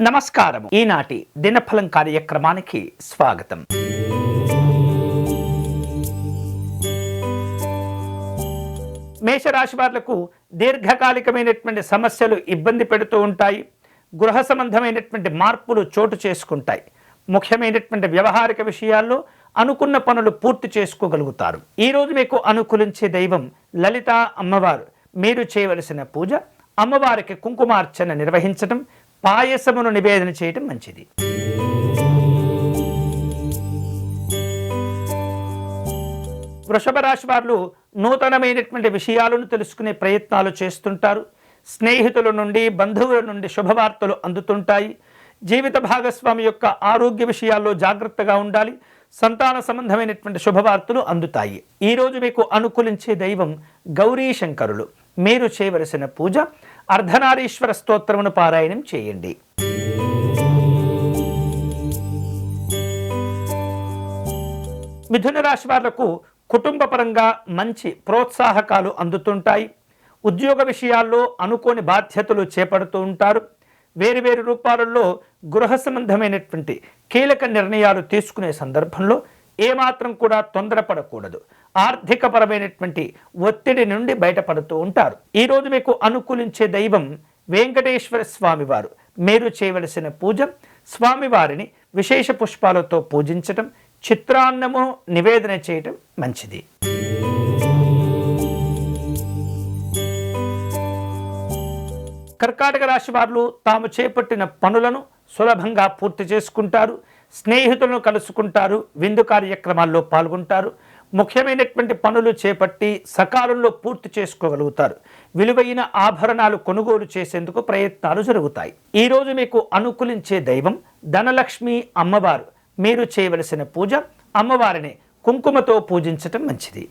నమస్కారం ఈనాటి దినఫలం కార్యక్రమానికి స్వాగతం. మేషరాశి వాళ్ళకు దీర్ఘకాలికమైనటువంటి సమస్యలు ఇబ్బంది పెడుతూ ఉంటాయి. గృహ సంబంధమైనటువంటి మార్పులు చోటు చేసుకుంటాయి. ముఖ్యమైనటువంటి వ్యవహారిక విషయాల్లో అనుకున్న పనులు పూర్తి చేసుకోగలుగుతారు. ఈరోజు మీకు అనుకూలించే దైవం లలిత అమ్మవారు. మీరు చేయవలసిన పూజ అమ్మవారికి కుంకుమార్చన నిర్వహించడం పాయసమును నివేదన చేయటం మంచిది. వృషభ రాశి వారు నూతనమైనటువంటి విషయాలను తెలుసుకునే ప్రయత్నాలు చేస్తుంటారు. స్నేహితుల నుండి బంధువుల నుండి శుభవార్తలు అందుతుంటాయి. జీవిత భాగస్వామి యొక్క ఆరోగ్య విషయాల్లో జాగ్రత్తగా ఉండాలి. సంతాన సంబంధమైనటువంటి శుభవార్తలు అందుతాయి. ఈరోజు మీకు అనుకూలించే దైవం గౌరీ శంకరులు మీరు చేయవలసిన పూజ అర్ధనారీశ్వర స్తోత్రమును పారాయణం చేయండి. మిథున రాశి వాళ్ళకు కుటుంబపరంగా మంచి ప్రోత్సాహకాలు అందుతుంటాయి. ఉద్యోగ విషయాల్లో అనుకోని బాధ్యతలు చేపడుతూ ఉంటారు. వేరువేరు రూపాలలో గృహ సంబంధమైనటువంటి కీలక నిర్ణయాలు తీసుకునే సందర్భంలో ఏమాత్రం కూడా తొందరపడకూడదు. ఆర్థికపరమైనటువంటి ఒత్తిడి నుండి బయటపడుతూ ఉంటారు. ఈరోజు మీకు అనుకూలించే దైవం వెంకటేశ్వర స్వామివారు. మీరు చేయవలసిన పూజ స్వామివారిని విశేష పుష్పాలతో పూజించటం చిత్రాన్నము నివేదన చేయటం మంచిది. కర్కాటక రాశి వారు తాము చేపట్టిన పనులను సులభంగా పూర్తి చేసుకుంటారు. స్నేహితులను కలుసుకుంటారు. విందు కార్యక్రమాల్లో పాల్గొంటారు. ముఖ్యమైనటువంటి పనులు చేపట్టి సకాలంలో పూర్తి చేసుకోగలుగుతారు. విలువైన ఆభరణాలు కొనుగోలు చేసేందుకు ప్రయత్నాలు జరుగుతాయి. ఈరోజు మీకు అనుకూలించే దైవం ధనలక్ష్మి అమ్మవారు. మీరు చేయవలసిన పూజ అమ్మవారిని కుంకుమతో పూజించటం మంచిది.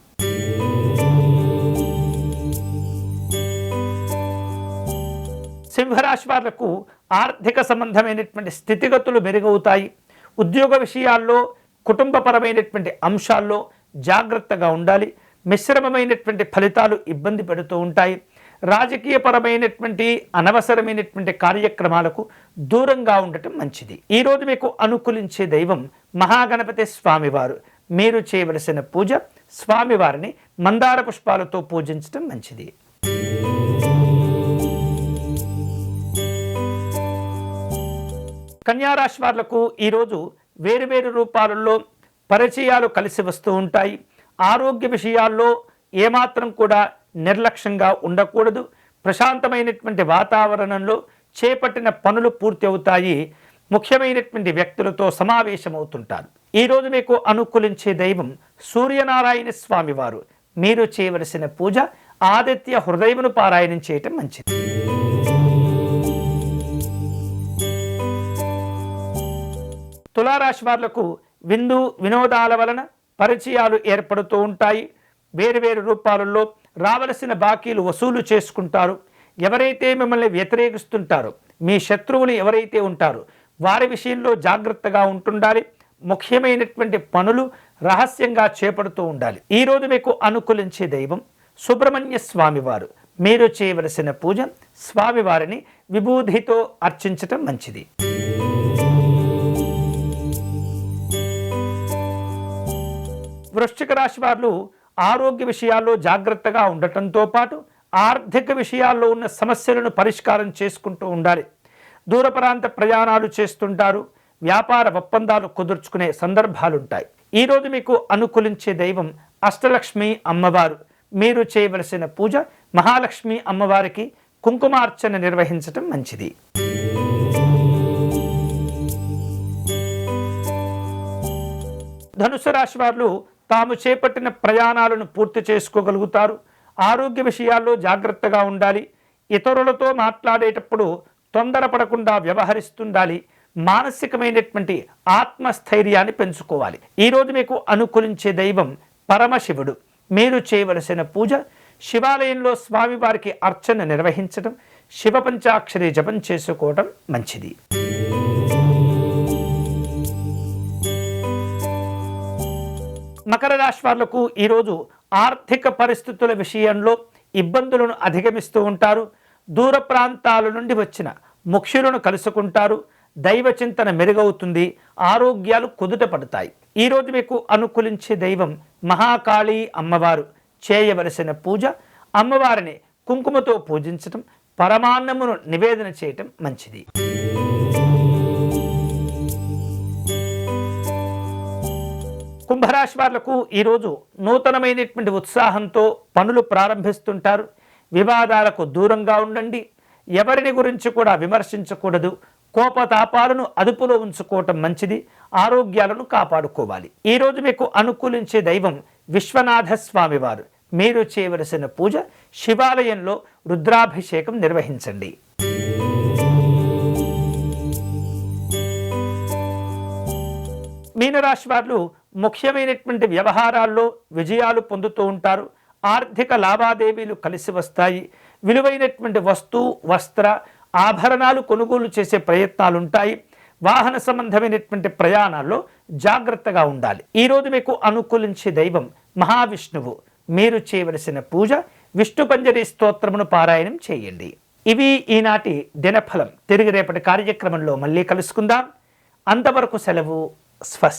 సింహరాశి వాళ్ళకు ఆర్థిక సంబంధమైనటువంటి స్థితిగతులు మెరుగవుతాయి. ఉద్యోగ విషయాల్లో కుటుంబపరమైనటువంటి అంశాల్లో జాగ్రత్తగా ఉండాలి. మిశ్రమమైనటువంటి ఫలితాలు ఇబ్బంది పెడుతూ ఉంటాయి. రాజకీయపరమైనటువంటి అనవసరమైనటువంటి కార్యక్రమాలకు దూరంగా ఉండటం మంచిది. ఈరోజు మీకు అనుకూలించే దైవం మహాగణపతి స్వామివారు. మీరు చేయవలసిన పూజ స్వామివారిని మందార పుష్పాలతో పూజించడం మంచిది. కన్యారాశి వాళ్ళకు ఈరోజు వేరువేరు రూపాలలో పరిచయాలు కలిసి వస్తూ ఉంటాయి. ఆరోగ్య విషయాల్లో ఏమాత్రం కూడా నిర్లక్ష్యంగా ఉండకూడదు. ప్రశాంతమైనటువంటి వాతావరణంలో చేపట్టిన పనులు పూర్తి అవుతాయి ముఖ్యమైనటువంటి వ్యక్తులతో సమావేశమవుతుంటారు. ఈరోజు మీకు అనుకూలించే దైవం సూర్యనారాయణ స్వామివారు మీరు చేయవలసిన పూజ ఆదిత్య హృదయమును పారాయణం చేయటం మంచిది. తులారాశి వార్లకు విందు వినోదాల వలన పరిచయాలు ఏర్పడుతూ ఉంటాయి. వేరువేరు రూపాలలో రావలసిన బాకీలు వసూలు చేసుకుంటారు. ఎవరైతే మిమ్మల్ని వ్యతిరేకిస్తుంటారో మీ శత్రువులు ఎవరైతే ఉంటారో వారి విషయంలో జాగ్రత్తగా ఉంటుండాలి. ముఖ్యమైనటువంటి పనులు రహస్యంగా చేపడుతూ ఉండాలి. ఈరోజు మీకు అనుకూలించే దైవం సుబ్రహ్మణ్య స్వామివారు. మీరు చేయవలసిన పూజ స్వామివారిని విభూధితో అర్చించటం మంచిది. వృశ్చిక రాశి వారు ఆరోగ్య విషయాల్లో జాగ్రత్తగా ఉండటంతో పాటు ఆర్థిక విషయాల్లో ఉన్న సమస్యలను పరిష్కారం చేసుకుంటూ ఉండాలి. దూర ప్రాంత ప్రయాణాలు చేస్తుంటారు. వ్యాపార ఒప్పందాలు కుదుర్చుకునే సందర్భాలుంటాయి. ఈరోజు మీకు అనుకూలించే దైవం అష్టలక్ష్మి అమ్మవారు. మీరు చేయవలసిన పూజ మహాలక్ష్మి అమ్మవారికి కుంకుమార్చన నిర్వహించటం మంచిది. ధనుసు రాశి వారు తాము చేపట్టిన ప్రయాణాలను పూర్తి చేసుకోగలుగుతారు. ఆరోగ్య విషయాల్లో జాగ్రత్తగా ఉండాలి. ఇతరులతో మాట్లాడేటప్పుడు తొందరపడకుండా వ్యవహరిస్తుండాలి. మానసికమైనటువంటి ఆత్మస్థైర్యాన్ని పెంచుకోవాలి. ఈరోజు మీకు అనుకూలించే దైవం పరమశివుడు. మీరు చేయవలసిన పూజ శివాలయంలో స్వామివారికి అర్చన నిర్వహించడం శివ పంచాక్షరి జపం చేసుకోవడం మంచిది. మకర రాశి వాళ్ళకు ఈరోజు ఆర్థిక పరిస్థితుల విషయంలో ఇబ్బందులను అధిగమిస్తూ ఉంటారు. దూర ప్రాంతాల నుండి వచ్చిన ముఖ్యులను కలుసుకుంటారు. దైవ చింతన మెరుగవుతుంది. ఆరోగ్యాలు కుదుట పడతాయి. ఈరోజు మీకు అనుకూలించే దైవం మహాకాళీ అమ్మవారు. చేయవలసిన పూజ అమ్మవారిని కుంకుమతో పూజించటం పరమాన్నమును నివేదన చేయటం మంచిది. కుంభరాశి వాళ్ళకు ఈరోజు నూతనమైనటువంటి ఉత్సాహంతో పనులు ప్రారంభిస్తుంటారు. వివాదాలకు దూరంగా ఉండండి. ఎవరిని గురించి కూడా విమర్శించకూడదు. కోపతాపాలను అదుపులో ఉంచుకోవటం మంచిది. ఆరోగ్యాలను కాపాడుకోవాలి. ఈరోజు మీకు అనుకూలించే దైవం విశ్వనాథ స్వామి వారు మీరు చేయవలసిన పూజ శివాలయంలో రుద్రాభిషేకం నిర్వహించండి. మీనరాశి వారు ముఖ్యమైనటువంటి వ్యవహారాల్లో విజయాలు పొందుతూ ఉంటారు. ఆర్థిక లావాదేవీలు కలిసి వస్తాయి. విలువైనటువంటి వస్తు వస్త్ర ఆభరణాలు కొనుగోలు చేసే ప్రయత్నాలు ఉంటాయి వాహన సంబంధమైనటువంటి ప్రయాణాల్లో జాగ్రత్తగా ఉండాలి. ఈరోజు మీకు అనుకూలించే దైవం మహావిష్ణువు. మీరు చేయవలసిన పూజ విష్ణు పంజరి స్తోత్రమును పారాయణం చేయండి. ఇవి ఈనాటి దినఫలం. తిరిగి రేపటి కార్యక్రమంలో మళ్ళీ కలుసుకుందాం. అంతవరకు సెలవు. స్వస్తి.